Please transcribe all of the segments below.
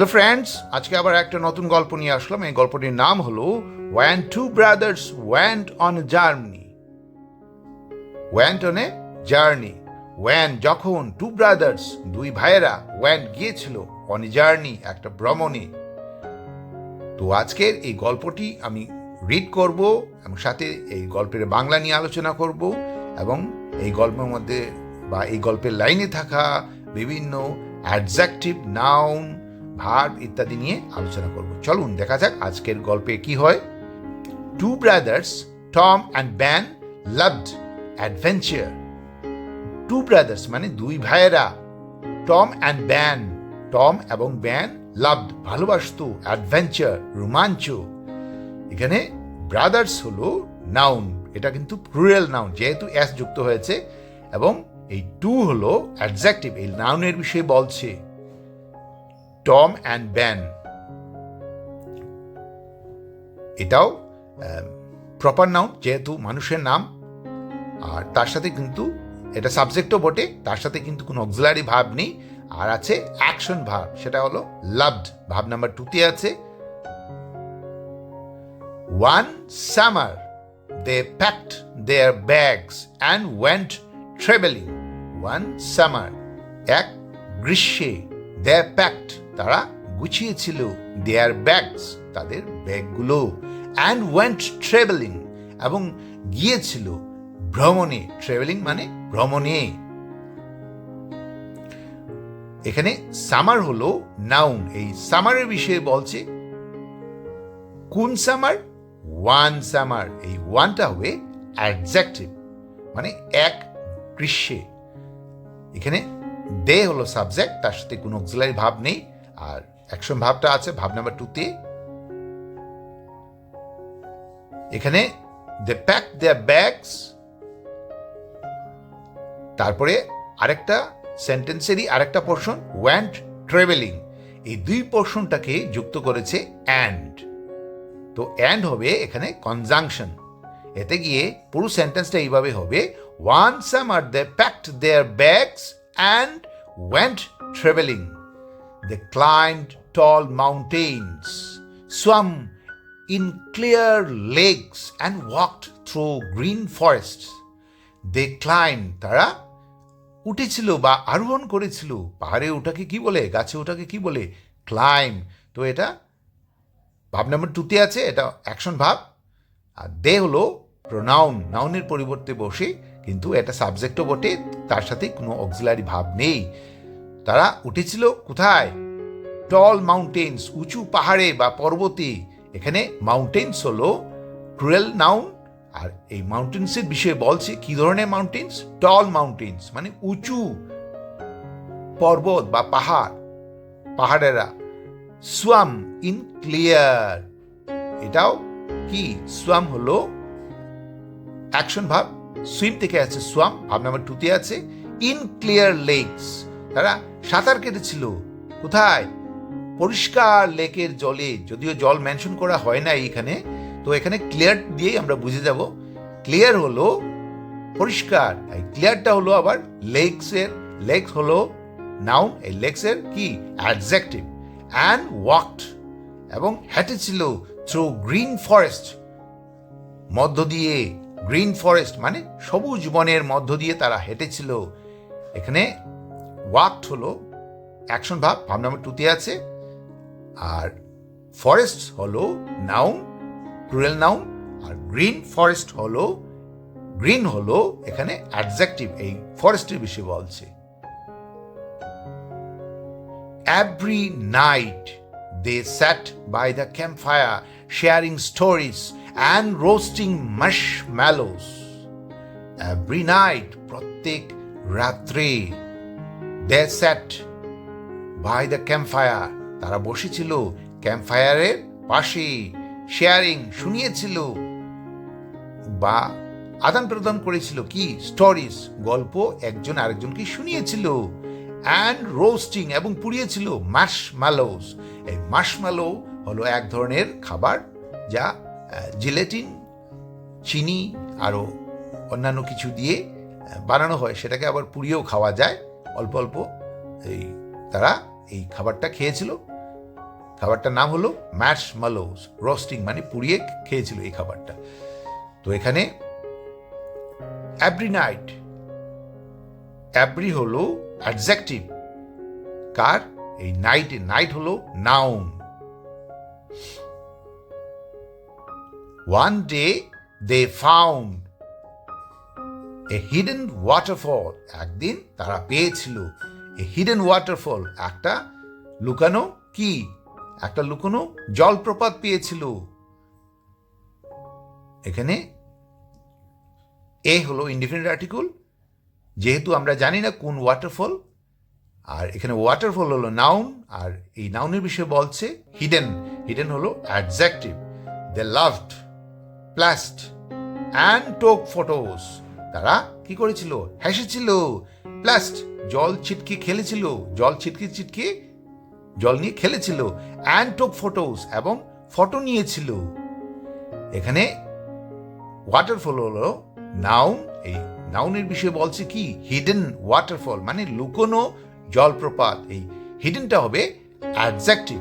Hello friends আজকে আবার একটা নতুন গল্প নিয়ে আসলাম। এই গল্পটির নাম হলো one two brothers went on journey went on a journey one যখন টু ব্রাদার্স দুই ভাইয়েরা ওয়ান গিয়েছিল অন জার্নি একটা ভ্রমণে। তো আজকের এই গল্পটি আমি রিড করব এবং সাথে এই গল্পের বাংলা নিয়ে আলোচনা করব এবং এই গল্পের মধ্যে বা এই গল্পের লাইনে থাকা বিভিন্ন অ্যাডজেক্টিভ নাউন ভার্ব ইত্যাদি নিয়ে আলোচনা করব। চলুন, দেখা যাক আজকের গল্পে কি হয়। Two brothers Tom and Ben loved adventure two brothers মানে দুই ভাইয়েরা। টম অ্যান্ড ব্যান টম এবং ব্যান লাভড ভালোবাসত অ্যাডভেঞ্চার রোমাঞ্চ। এখানে ব্রাদার্স হলো নাউন এটা কিন্তু প্লুরাল নাউন যেহেতু অ্যাস যুক্ত হয়েছে, এবং এই টু হলো অ্যাডজেক্টিভ এই নাউনের বিষয়ে বলছে। টম অ্যান্ড ব্যান এটাও প্রপার নাউন যেহেতু মানুষের নাম, আর তার সাথে কিন্তু এটা সাবজেক্টও বটে, তার সাথে কিন্তু কোনো অক্সিলারি ভাব নেই, আর আছে অ্যাকশন ভাব, সেটা হলো লাভড ভাব নাম্বার টুতে আছে। One summer they packed their bags and went travelling one summer এক গ্রীষ্মে দে প্যাকড তারা গুছিয়েছিল দেয়ার ব্যাগস তাদের ব্যাগগুলো অ্যান্ড ওয়েন্ট ট্রেভেলিং এবং গিয়েছিল ভ্রমণে। ট্রেভেলিং মানে ভ্রমণে। এখানে সামার হলো নাউন এই সামারের বিষয়ে বলছে কোন সামার ওয়ান সামার এই ওয়ানটা হবে অ্যাডজেক্টিভ মানে এক গ্রীষ্মে। এখানে দে হলো সাবজেক্ট তার সাথে কোনো অক্সিলারি ভাব নেই। আর অ্যাকশন ভাবটা আছে, ভাব নাম্বার টুতে এখানে দে প্যাক দেয়ার ব্যাগস তারপরে আরেকটা সেন্টেন্সেরই আরেকটা পোর্শন ওয়ান্ট ট্রেভেলিং এই দুই পোর্শনটাকে যুক্ত করেছে অ্যান্ড তো অ্যান্ড হবে এখানে কনজাংশন এতে গিয়ে পুরো সেন্টেন্সটা এইভাবে হবে one summer they packed their bags and went travelling they climbed tall mountains swam in clear lakes and walked through green forest they climb তারা উঠেছিল বা আরোহণ করেছিল। পাহাড়ে ওটাকে কি বলে, গাছে ওটাকে কি বলে? ক্লাইম তো এটা ভাব নাম্বার টুতে আছে, এটা অ্যাকশন ভাব। আর দে হলো প্রোনাউন নাউনের পরিবর্তে বসে, কিন্তু এটা সাবজেক্টও বটে, তার সাথে কোনো অক্সিলারি ভাব নেই। তারা উঠেছিল কোথায়? টল মাউন্টেন্স উঁচু পাহাড়ে বা পর্বতে। এখানে মাউন্টেন্স হলো ক্রুয়েল নাউন আর এই মাউন্টেন্সের বিষয়ে বলছে কি ধরনের মাউন্টেন্স টল মাউন্টেন্স মানে উঁচু পর্বত বা পাহাড়। পাহাড়েরা সোয়াম ইন ক্লিয়ার এটাও কি? সোয়াম হলো অ্যাকশন ভাব। সুইম থেকে আছে সোয়াম ভাব নাম্বার টুতে আছে। ইন ক্লিয়ার লেকস তারা সাঁতার কেটেছিল। কোথায়? পরিষ্কার লেকের জলে, যদিও জল মেনশন করা হয় না এইখানে তো এখানে ক্লিয়ার দিয়েই আমরা বুঝে যাব। ক্লিয়ার হলো পরিষ্কার, এই ক্লিয়ারটা হলো আবার লেকসের লেকস হলো নাউন এই লেকসের কি? অ্যাডজেক্টিভ অ্যান্ড ওয়াকড এবং হেঁটেছিল থ্রু গ্রিন ফরেস্ট মধ্য দিয়ে গ্রিন ফরেস্ট মানে সবুজ বনের মধ্য দিয়ে তারা হেঁটেছিল। এখানে ওয়াকড হলো অ্যাকশন ভাব ভাব নাম্বার টুতে আছে। আর ফরেস্ট হলো নাউন, প্লুরাল নাউন। আর গ্রিন ফরেস্ট হলো, গ্রিন হলো এখানে অ্যাডজেক্টিভ, এই ফরেস্টের বিষয়ে বলছে। Every night they sat by the campfire sharing stories and roasting marshmallows every night প্রত্যেক রাত্রে they sat by the camp fire তারা বসেছিল ক্যাম্প ফায়ারের পাশে শেয়ারিং শুনিয়েছিল বা আদান প্রদান করেছিল। কি? স্টোরিজ গল্প একজন আরেকজনকে শুনিয়েছিল। অ্যান্ড রোস্টিং এবং পুড়িয়েছিল মাশ ম্যালোস এই মাশ ম্যালো হলো এক ধরনের খাবার যা জিলেটিন চিনি আরও অন্যান্য কিছু দিয়ে বানানো হয়। সেটাকে আবার পুড়িয়েও খাওয়া যায়। অল্প অল্প এই তারা এই খাবারটা খেয়েছিল। খাবারটার নাম হলো ম্যাশ মালোস রোস্টিং মানে পুড়িয়ে খেয়েছিল এই খাবারটা। তো এখানে এভরি নাইট এভরি হলো অ্যাডজেক্টিভ কার? এই নাইট নাইট হলো noun one day they found a hidden waterfall একদিন তারা পেয়েছিল। এ হিডেন ওয়াটারফল একটা লুকানো কি? একটা লুকানো জলপ্রপাত পেয়েছিল। এখানে এ হলো ইন্ডিপেন্ডেন্ট আর্টিকেল যেহেতু আমরা জানি না কোন ওয়াটারফল আর এখানে ওয়াটারফল হলো নাউন আর এই নাউনের বিষয়ে বলছে হিডেন হিডেন হলো adjective they loved place and took photos তারা কি করেছিল? হেসেছিল। প্লাস্ট জল ছিটকে খেলেছিল। জল ছিটকে ছিটকে জল নিয়ে খেলেছিল। অ্যান্ড টোক ফটোস এবং ফটো নিয়েছিল। এখানে ওয়াটারফল হলো নাউন এই নাউনের বিষয়ে বলছে কি? হিডেন ওয়াটারফল মানে লুকোনো জলপ্রপাত। এই হিডেনটা হবে adjective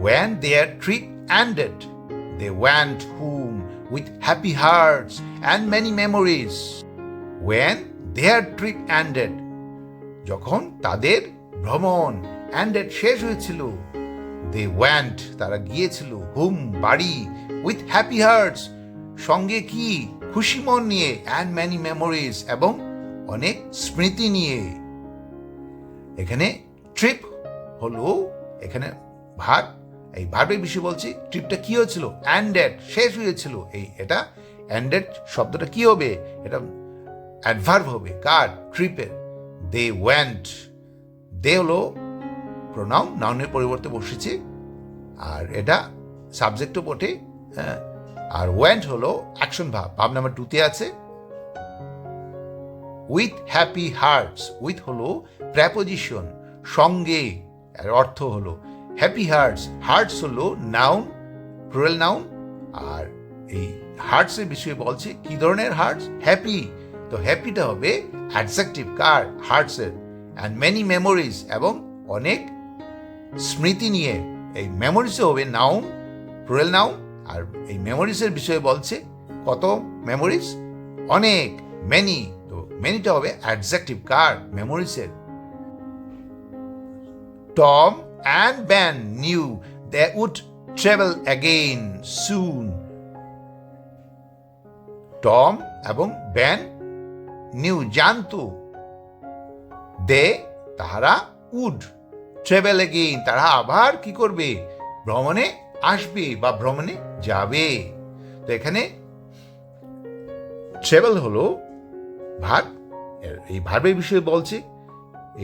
when their trip ended they went home with happy hearts and many memories. When their trip ended, যখন তাদের ভ্রমণ ended শেষ হয়েছিল দে ওয়ান্ট তারা গিয়েছিল হুম বাড়ি উইথ হ্যাপি হার্টস সঙ্গে কি খুশি মন নিয়ে অ্যান্ড ম্যানি মেমোরিজ এবং অনেক স্মৃতি নিয়ে এখানে ট্রিপ হলো এখানে ভাগ এই ভার্বের বিষয়ে বলছি ট্রিপটা কি হয়েছিল? অ্যান্ডেড শেষ হয়েছিল। এই এটা অ্যান্ডেড শব্দটা কি হবে? এটা অ্যাডভার্ব হবে। কার? ট্রিপের দে ওয়েন্ট দে হলো প্রোনাউন নাউনের পরিবর্তে বসেছে। আর এটা সাবজেক্টও বটে হ্যাঁ। আর ওয়েন্ট হলো অ্যাকশন ভাব। ভাব নাম্বার টুতে আছে। উইথ হ্যাপি হার্টস উইথ হলো প্র্যাপোজিশন সঙ্গে। এর অর্থ হলো হ্যাপি হার্টস হার্টস হলো নাউন প্লুরাল নাউন আর এই হার্টসের বিষয়ে বলছে, কি ধরনের হার্টস হ্যাপি তো হ্যাপিটা হবে অ্যাডজেক্টিভ কার? হার্টসের অ্যান্ড মেনি মেমোরিজ এবং অনেক স্মৃতি নিয়ে। এই মেমোরিজও হবে নাউন প্লুরাল নাউন আর এই মেমোরিজের বিষয়ে বলছে, কত মেমোরিজ অনেক মেনি তো মেনিটা হবে অ্যাডজেক্টিভ কার? মেমোরিজের Tom and Ben knew they would travel again soon. Tom এবং বেন নিউ জানতো দে তাহারা উড ট্রেভেল এগেইন তারা আবার কি করবে? ভ্রমণে আসবে বা ভ্রমণে যাবে। তো এখানে ট্রেভেল হলো ভাগ এই ভার্বের বিষয়ে বলছে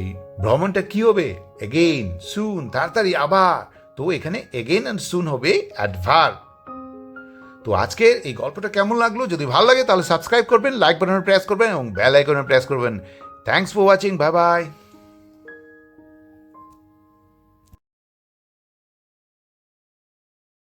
এই ভ্রমণটা কি হবে? এগেইন সুন তাড়াতাড়ি, আবার। তো এখানে এগেইন অ্যান্ড সুন হবে অ্যাডভার তো আজকের এই গল্পটা কেমন লাগল? যদি ভালো লাগে তাহলে সাবস্ক্রাইব করবেন লাইক বাটনে প্রেস করবেন এবং বেল আইকনে প্রেস করবেন। Thanks for watching bye bye